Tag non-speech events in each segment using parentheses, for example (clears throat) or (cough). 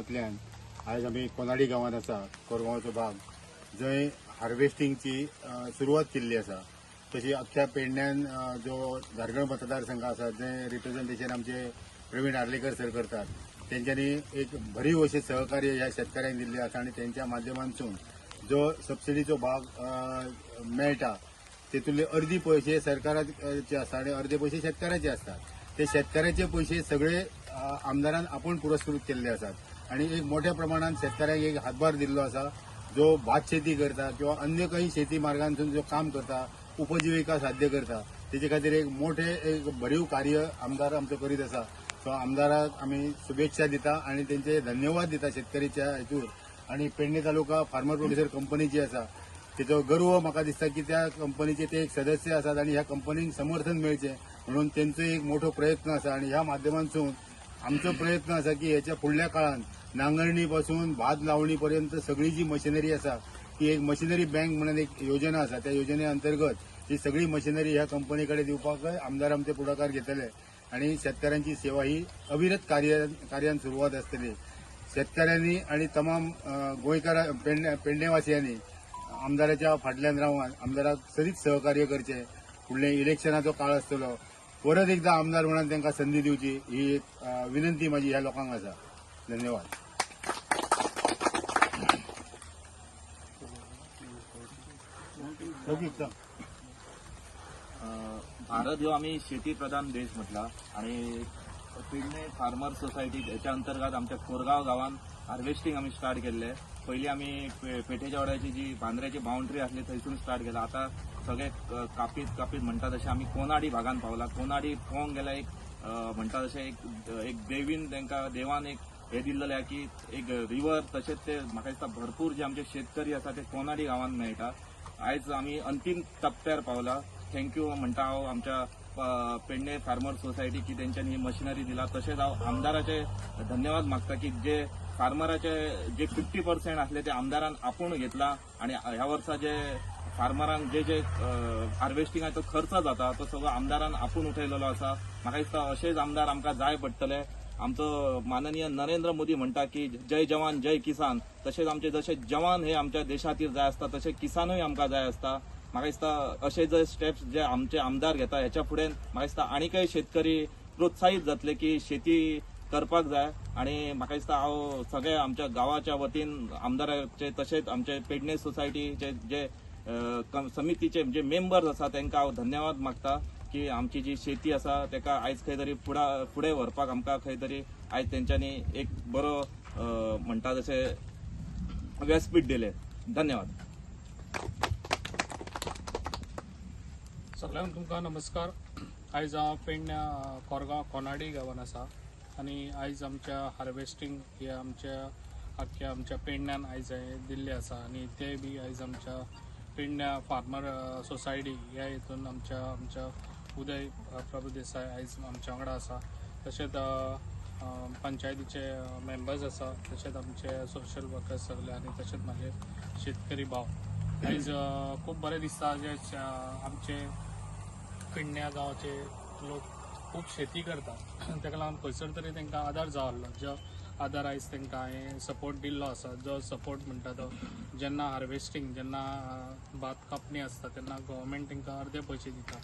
गांवांतल्यान आयज आमी कोनाडी गांवांत आसा कोरगांवचो भाग. जंय हार्वेस्टिंगची सुरवात केल्ली आसा. तशी अख्ख्या पेडण्यान जो झारखंड मतदारसंघ आसा जंय रिप्रेझेंटेशन आमचे प्रवीण आर्लेकर सर करतात. तेंच्यांनी एक भरीव अशें सहकार्य ह्या शेतकऱ्यांनी दिल्लें आसा आनी तेंच्या माध्यमांतसून जो सबसिडीचो भाग मेळटा तेतूंतले अर्धी पयशे सरकाराचे आसता आणि अर्धे पयशे शेतकऱ्याचे असतात ते शेतकऱ्याचे पयशे सगळे आमदारान आपूण पुरस्कृत केल्ले आसात. आणि एक मोठ्या प्रमाणात शेतकऱ्यांक एक हातभार दिल्लो आसा जो भात शेती करता किंवा अन्य काही शेती मार्गांसून जो काम करता उपजिविका साध्य करता तेजे खातीर एक मोठे एक भरीव कार्य आमदार आमचो करीत आसा सो आमदाराक आमी शुभेच्छा दिता आणि त्यांचे धन्यवाद दिता शेतकरीच्या हेतूर. आणि Pedne taluka farmer producer company जी आसा तिचो गर्व म्हाका दिसता की त्या कंपनीचे ते एक सदस्य आसात आणि ह्या कंपनीक समर्थन मेळचें. म्हणून तेंचो एक मोठो प्रयत्न आसा आणि ह्या माध्यमांतसून आमचो प्रयत्न आसा की ह्याच्या फुडल्या काळात नांगरणी पासून भात लावणी पर्यंत सगळी जी मशिनरी आसा ती एक मशिनरी बँक म्हणून एक योजना आसा त्या योजने अंतर्गत ही सगळी मशिनरी ह्या कंपनी कडेन दिवपाक आमदार आमचे पुढाकार घेतले. आणि शेतकऱ्यांची सेवा ही अविरत कार्यान सुरुवात आसतली शेतकऱ्यांनी आणि तमाम अ, गोंयकारा पेडणेवासियांनी आमदाराच्या फाटल्यान रावन आमदाराक सदीक सहकार्य करचे. फुडले इलेक्शनाचो काळ आसतलो परत एकदा आमदार म्हणून त्यांना संधी दिवची ही एक विनंती माझी ह्या लोकांक आसा. धन्यवाद. भारत ह्यो आम्ही शेती प्रधान देश म्हटला आणि पेडणे फार्मर सोसायटी याच्या अंतर्गत आमच्या कोरगाव गावात हार्वेस्टिंग आम्ही स्टार्ट केल्ले पयलीं आम्ही पे- पेठेच्या वाड्याची जी बांद्र्याची बाउंड्री आसली थंयसून स्टार्ट केला. आता सगळे कापीत कापीत म्हणटा तशें आमी कोनाडी भागात पावला. कोनाडी पोवंक गेल्यार एक म्हणटा तशें एक एक देवीन तांकां देवान एक हे दिल्लें आहा की एक रिवर तशेंच ते म्हाका दिसता भरपूर जे आमचे शेतकरी आसा ते कोनाडी गांवांत मेळटा आयज आमी अंतिम टप्प्यार पावला. थँक्यू म्हणटा हांव आमच्या पेडणे फार्मर सोसायटी की तेंच्यांनी ही मशिनरी दिला. तशेंच हांव आमदाराचे धन्यवाद मागता की जे फार्मराचे जे फिफ्टी पर्सेंट आसले ते आमदारान आपूण घेतला आणि ह्या वर्सा जे फार्मरांक जे जे हार्वेस्टिंगाचो खर्च जाता तो सगळो आमदारान आपूण उठयलेलो आसा म्हाका दिसता अशेच आमदार आमकां जाय पडटले आमचो माननीय नरेंद्र मोदी म्हणटा की जय जवान जय किसान. तशेंच आमचे जसे जवान हे आमच्या देशातीर जाय आसता तसे किसानूय आमकां जाय आसता म्हाका दिसता अशे जे स्टेप्स जे आमचे आमदार घेता ह्याच्या फुडें म्हाका दिसता आनीकय शेतकरी प्रोत्साहीत जातले की शेती करपाक जाय. आणि म्हाका दिसता हांव सगळे आमच्या गावाच्या वतीन आमदाराचे तशेंच आमचे पेडणे सोसायटीचे जे कम- समितीचे जे मेंबर्स आसा तांकां हांव धन्यवाद मागता. की आमची जी शेती आसा तेका आयज खंय तरी फुडा फुडें व्हरपाक आमकां खंय तरी आयज तेंच्यांनी एक बरो म्हणटा तशें व्यासपीठ दिलें. धन्यवाद. सगळ्यांक तुमकां नमस्कार. आयज हांव पेडण्या कोरगांव कोनाडी गांवान आसा. आनी आयज आमच्या हार्वेस्टींग हे आमच्या आख्या आमच्या पेडण्यान आयज हें दिल्लें आसा. आनी ते बी आयज आमच्या पेडण्या फार्मर सोसायटी ह्या हितून आमच्या आमच्या उदय प्रभू देसाय आयज आमच्या वांगडा आसा. तशेंच पंचायतीचे मेंबर्स आसा. तशेंच आमचे सोशल वर्कर्स सगळे आनी तशेंच म्हाजे शेतकरी भाव. आयज खूब बरें दिसता जे आमचे पेडण्या गांवचे लोक खूब शेती करता (clears throat) ताका लागून खंयसर तरी तांकां आदार जावल्लो. जो आदार आयज तांकां हांवें सपोर्ट दिल्लो आसा. जो सपोर्ट म्हणटा तो जेन्ना हार्वेस्टींग जेन्ना भात कापणी आसता तेन्ना गव्हर्मेंट तांकां अर्दे पयशे दिता.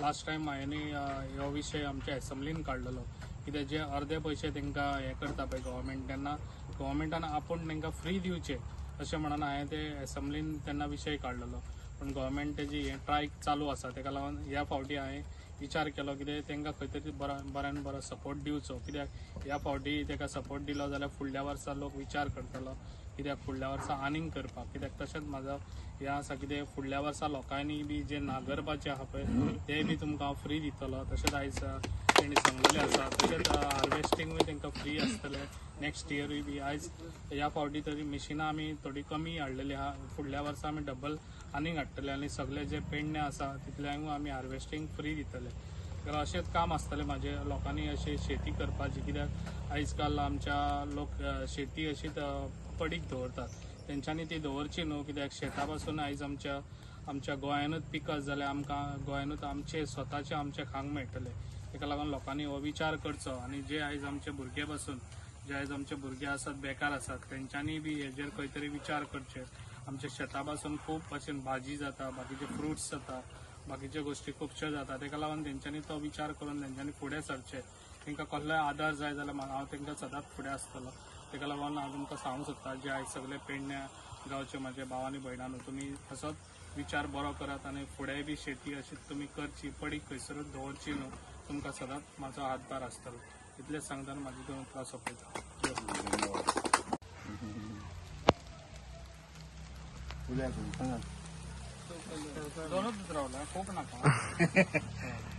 लास्ट टायम हांवें हो विशय आमच्या एसेंब्लीन काडलेलो कित्याक जे अर्दे पयशे तांकां हें करता पळय गव्हर्मेंट तेन्ना गव्हर्मेंटान आपूण तांकां फ्री दिवचे अशें म्हणून हांवें ते एसेंब्लीन तेन्ना विशय काडलेलो पूण गव्हर्मेंट तेजी हें ट्राय चालू आसा ताका लागून ह्या फावटी हांवें विचार केलो कितें तांकां खंय तरी बऱ्यान बरो सपोर्ट दिवचो कित्याक ह्या फावटी ताका सपोर्ट दिलो जाल्यार फुडल्या वर्सा लोक विचार करतलो. कित्याक फुडल्या वर्सा आनीक करपाक कित्याक तशेंच म्हाजो हें आसा कितें फुडल्या वर्सा लोकांनी बी जे नागरपाचें आहा पळय ते बी तुमकां हांव फ्री दितलो. तशेंच आयज तेणी सांगलेलें आसा. तशेंच हार्वेस्टिंगूय तांकां फ्री आसतलें. नेक्स्ट इयरूय बी आयज ह्या फावटी तरी मिशिनां आमी थोडी कमी हाडलेली आहा. फुडल्या वर्सा आमी डबल आनीक हाडटले. आनी सगळे जे पेडणे आसा तितल्यांकूय आमी हार्वेस्टींग फ्री दितले. तर अशेंच काम आसतलें म्हाजें लोकांनी अशी शेती करपाची कित्याक आयज काल आमच्या लोक शेती अशीच पडीक दवरतात. तेंच्यांनी ती दवरची न्हू कित्याक शेता पासून आयज आमच्या आमच्या गोंयानूच पिकत जाल्यार आमकां गोंयानूच आमचे स्वताचे आमचे खांग मेळटले. ताका लागून लोकांनी हो विचार करचो आनी जे आयज आमचे भुरगे पासून जे आयज आमचे भुरगे आसात बेकार आसात तेंच्यांनी बी हेजेर खंय तरी विचार करचे आमच्या शेता पासून खूब भाशेन भाजी जाता बाकीचे फ्रुट्स जाता बाकीचे गोष्टी खुबश्यो जाता. तेका लागून तेंच्यांनी तो विचार करून तेंच्यांनी फुडें सरचे तेंकां कसलोय आदार जाय जाल्यार हांव तेंकां सदांच फुडें आसतलो तेका लागून हांव तुमकां सांगूंक सोदता जे आयज सगळे पेडण्या गांवचे म्हाजे भाव आनी भयणांनो तुमी असोच विचार बरो करात आनी फुडेंय बी शेती अशीच तुमी करची पडीक खंयसरूच दवरची न्हू तुमकां सदांच म्हाजो हातभार आसतलो इतलेंच सांगतना म्हाजी दोन त्रास सोंपयता उद्या सांगा दोनच रावला खूप नाका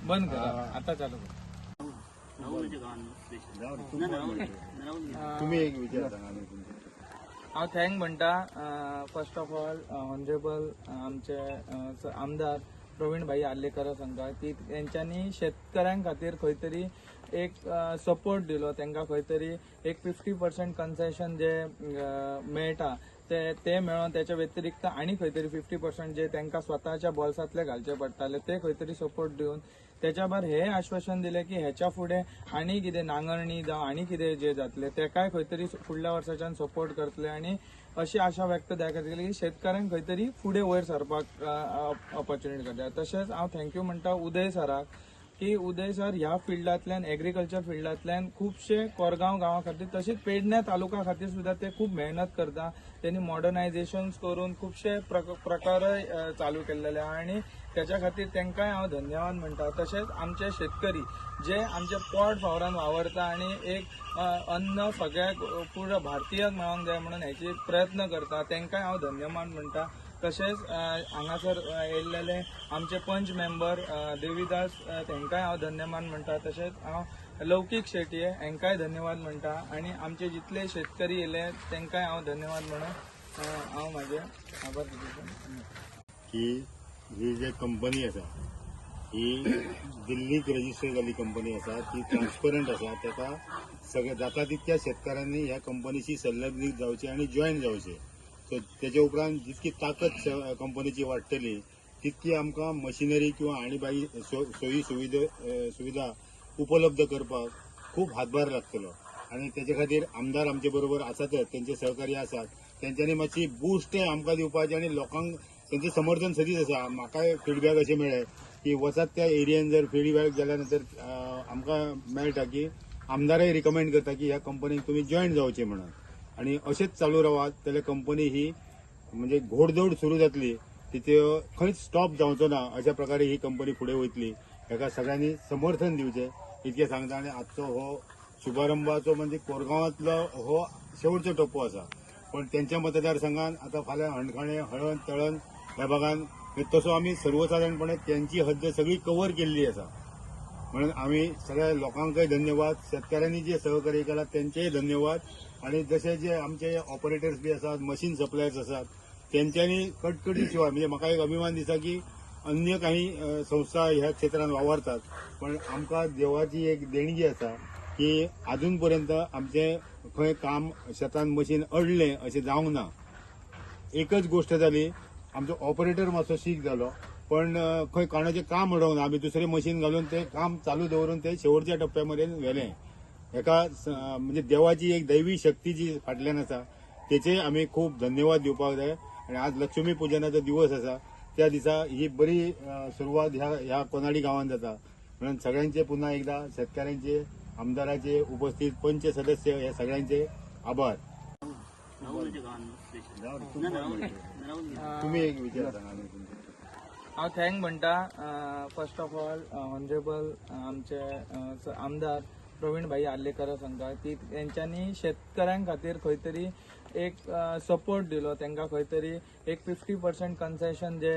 बंद करा आता चालू तुम्ही एक विचार हांव थँक म्हणटा फर्स्ट ऑफ ऑल ऑनरेबल आमचे आमदार प्रवीण भाई आर्लेकर सांगता की तेंच्यांनी शेतकऱ्यां खातीर खंय तरी एक सपोर्ट दिलो तांकां खंय तरी एक फिफ्टी पर्सेंट कन्सेशन जे मेळटा ते ते मेळोन त्याच्या व्यतिरिक्त आनी खंय तरी फिफ्टी पर्सेंट जे तांकां स्वताच्या बॉल्सांतले घालचे पडटाले ते खंय तरी सपोर्ट दिवन त्याच्या भायर हे आश्वासन दिले की ह्याच्या फुडें आनी कितें नांगरणी जावं आनी कितें जे जातले तेकाय खंय तरी फुडल्या वर्साच्यान सपोर्ट करतले आनी अशी आशा व्यक्त त्या खातीर केली की शेतकऱ्यांक खंय तरी फुडें वयर सरपाक ऑपॉर्च्युनिटी करता तशेंच हांव थँक्यू म्हणटा उदय सराक की उदय सर ह्या फिल्डांतल्यान एग्रीकल्चर फिल्डांतल्यान खुबशे कोरगांव गांवा खातीर तशेंच पेडण्या तालुका खातीर सुद्दां ते खूब मेहनत करता. त्यांनी मॉडर्नायझेशन करून खुबशे प्रक- प्रकारय चालू केल्लेले आहा आणि त्याच्या खातीर तांकांय हांव धन्यवाद म्हणटा तशेंच आमचे शेतकरी जे आमचे पोट फावरान वावरता आणि एक अन्न सगळ्याक पूर्ण भारतीयाक मेळोंक जाय म्हणून हेचे प्रयत्न करता तेंकांय हांव धन्यवाद म्हणटा तशेंच हांगासर येयल्लेले आमचे पंच मेंबर देवीदास देविदास तांकांय हांव धन्यवाद म्हणटा. तशेंच हांव लौकीक शेटये हांकांय धन्यवाद म्हणटा. आणि आमचे जितले शेतकरी येयले तांकांय हांव धन्यवाद म्हणून हांव म्हाजे आभार की ही जे कंपनी आसा ही दिल्लीक रजिस्टर जाल्ली कंपनी आसा ती ट्रान्सपरंट आसा ताका सगळ्या जाता तितक्या शेतकारांनी ह्या कंपनीशी संलग्नीत जावचे आणि जॉईन जावचे. त्याच्या उपरांत जितकी ताकद कंपनीची वाडटली तितकी आमकां मशिनरी किंवा आनी बाकी सोयी सुविधा सुविधा उपलब्ध करपाक खूब हातभार लागतलो. आणि त्याच्या खातीर आमदार आमचे बरोबर आसातच त्यांचे सहकार्य आसात त्यांच्यानी मातशी बुस्ट आमकां दिवपाचे आणि लोकांक त्यांचे समर्थन सदीच आसा. म्हाकाय फिडबॅक अशें मेळ्ळे की वचात त्या एरियेन जर फिडबॅक जाल्या नंतर आमकां मेळटा की आमदारय रिकमेंड करता की ह्या कंपनीक तुमी जॉईन जावचे म्हणून. आणि अशेंच चालू रावात जाल्यार कंपनी ही म्हणजे घोडदौड सुरू जातली तिथे खंयच स्टॉप जावचो ना अशा प्रकारे ही कंपनी फुडें वयतली हेका सगळ्यांनी समर्थन दिवचें. इतकें सांगता आनी आजचो हो शुभारंभाचो म्हणजे कोरगांवांतलो हो शेवटचो टप्पो आसा पण त्यांच्या मतदारसंघात आता फाल्यां हणखाणे हळण तळण ह्या भागात. तसो आमी सर्वसाधारणपणे त्यांची हद्द सगळी कव्हर केल्ली आसा म्हणून आम्ही सगळ्या लोकांकय धन्यवाद. शेतकऱ्यांनी जे सहकार्य केला त्यांचेही धन्यवाद. आणि जसे जे आमचे ऑपरेटर्स बी असतात मशीन सप्लायर्स असतात त्यांच्यानी कटकटी शिवाय म्हणजे म्हाका एक अभिमान दिसता की अन्य काही संस्था ह्या क्षेत्रात वावरतात. पण आमकां देवाची एक देणगी आसा की अजून पर्यंत आमचे खंय काम शेतान मशीन अडलें अशें जावंक ना. एकच गोष्ट जाली आमचो ऑपरेटर मातसो शीक जालो पण खंय कोणाचें काम अडोंक ना. आमी दुसरें मशीन घालून ते काम चालू दवरून ते शेवटच्या टप्प्या मेरेन व्हेलें. हेका म्हणजे देवाची एक दैवी शक्ती जी फाटल्यान आसा त्याचे आमी खूब धन्यवाद दिवपाक जाय. आनी आज लक्ष्मी पुजनाचो दिवस आसा त्या दिसा ही बरी सुरवात ह्या ह्या कोनाडी गांवांत जाता. म्हणून सगळ्यांचे पुन्हा एकदा शेतकऱ्यांचे आमदाराचे उपस्थित पंच सदस्य हे सगळ्यांचे आभार. तुम्ही एक विचार सांगा हांव थँक म्हणटा फर्स्ट ऑफ ऑल ऑनरेबल आमचे आमदार प्रवीण भाई आर्लेकर सांगता की तेंच्यांनी शेतकऱ्यां खातीर खंय तरी एक सपोर्ट दिलो. तांकां खंय तरी एक फिफ्टी पर्सेंट कन्सेशन जे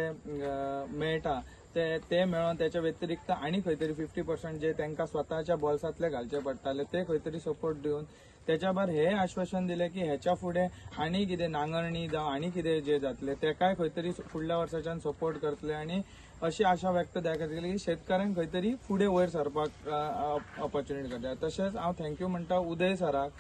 मेळटा ते ते मेळोन त्याच्या व्यतिरिक्त आनी खंय तरी फिफ्टी पर्सेंट जे तांकां स्वताच्या बॉल्सांतले घालचे पडटाले ते खंय तरी सपोर्ट दिवन त्याच्या भायर हे आश्वासन दिले की ह्याच्या फुडें आनी कितें नांगरणी जावं आनी कितें जे जातले तेकाय खंय तरी फुडल्या वर्साच्यान सपोर्ट करतले आनी अशी आशा व्यक्त त्या खातीर की शेतकऱ्यांक खंय तरी फुडें वयर सरपाक ऑपॉर्च्युनिटी करता. तशेंच हांव थँक्यू म्हणटा उदय सराक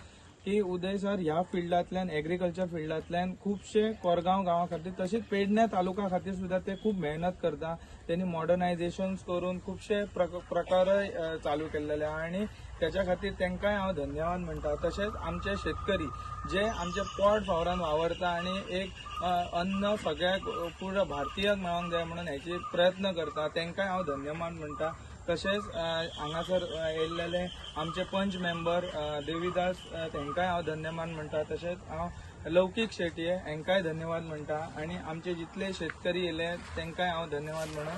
की उदय सर ह्या फिल्डांतल्यान एग्रीकल्चर फिल्डांतल्यान खुबशे कोरगांव गांवा खातीर तशेंच पेडण्या तालुका खातीर सुद्दां ते खूब मेहनत करता. त्यांनी मॉडर्नायझेशन करून खुबशे प्रक- प्रकारय चालू केल्लेले आहा. आनी त्याच्या खातीर तांकांय हांव धन्यवाद म्हणटा. तशेंच आमचे शेतकरी जे आमच्या पोट फावरान वावरता आनी एक अन्न सगळ्याक पूर्ण भारतीयाक मेळोंक जाय म्हणून हेचे प्रयत्न करता तेंकाय हांव धन्यवाद म्हणटा. तशेंच हांगासर येयल्लेले आमचे पंच मेंबर देवीदास अ, हांव धन्यवाद म्हणटा. तशेंच हांव लौकीक शेटये हांकांय धन्यवाद म्हणटा. आनी आमचे जितले शेतकरी येयले तेंकाय हांव धन्यवाद म्हणून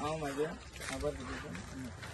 हांव म्हाजे आभार दिता